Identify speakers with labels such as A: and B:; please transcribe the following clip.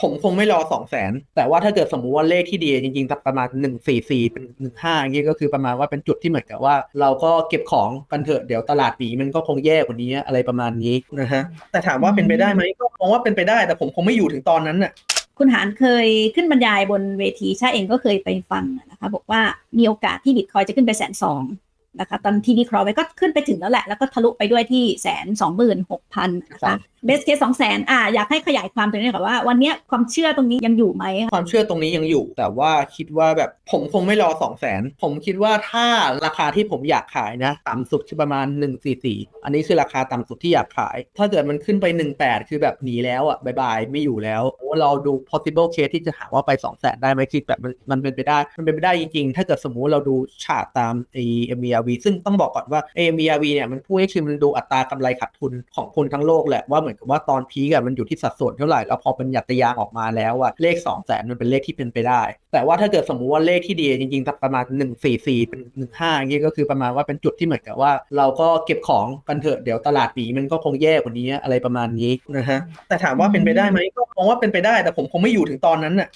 A: ผมคงไม่รอสองแสนแต่ว่าถ้าเกิดสมมุติว่าเลขที่ดีจริงๆสักประมาณหนึ่งสี่สี่เป็นหนึ่งห้าอย่างงี้ก็คือประมาณว่าเป็นจุดที่เหมือนกับว่า เราก็เก็บของกันเถอะเดี๋ยวตลาดหนีมันก็คงแย่กว่านี้อะไรประมาณนี้นะฮะแต่ถามว่าเป็นไปได้ไหมก็มองว่าเป็นไปได้ แต่ผมคงไม่อยู่ถึงตอนนั้นน่ะ
B: คุณหารเคยขึ้นบรรยายบนเวทีชาเองก็เคยไปฟังนะคะบอกว่ามีโอกาสที่บิตคอยจะขึ้นไปแสนสองนะคะตอนที่วิเคราะห์ไว้ก็ขึ้นไปถึงแล้วแหละ แล้วก็ทะลุไปด้วยที่แสนสองหมื่นหกพันนะ
A: ครั
B: คะ
A: บ
B: เบสเคสสองแสนอ่าอยากให้ขยายความตรงนี้ค่ะว่าวันนี้ความเชื่อตรงนี้ยังอยู่ไหม
A: ความเชื่อตรงนี้ยังอยู่ แต่ว่าคิดว่าแบบผมคงไม่รอสองแสนผมคิดว่าถ้าราคาที่ผมอยากขายนะต่ำสุดคือประมาณ 144 อันนี้คือราคาต่ำสุดที่อยากขาย ถ้าเกิดมันขึ้นไป 18 คือแบบหนีแล้วอะบายบายไม่อยู่แล้วเราดู possible case ที่จะหาว่าไป2 0 0แสนได้ไหมคือแบบมันมันเป็นไปได้ มันเป็นไปได้จริงๆ ถ้าเกิดสมมุติเราดูฉากตามไอ้ MVRV ซึ่งต้องบอกก่อนว่า MVRV เนี่ยมันพูดให้คือมันดูอัตรากำไรขาดทุนของคนทั้งโลกแหละว่ามือนกับว่าตอนพีกอะมันอยู่ที่สัดส่วนเท่าไหร่แล้วพอเป็นหยัดตยางออกมาแล้วอะเลข2องแสนมันเป็นเลขที่เป็นไปได้ แต่ว่าถ้าเกิดสมมุติว่าเลขที่ดีจริงๆประมาณ 144 เป็น15อย่างงี้ก็คือประมาณว่าเป็นจุดที่เหมือนกับว่า เราก็เก็บของกันเถอะเดี๋ยวตลาดหนีมันก็คงแย่กว่านี้อะไรประมาณนี้นะฮะแต่ถามว่าเป็นไปได้ไหมก็มองว่าเป็นไปได้แต่ผมคงไม่อยู่ถึงตอนนั้นน่ะ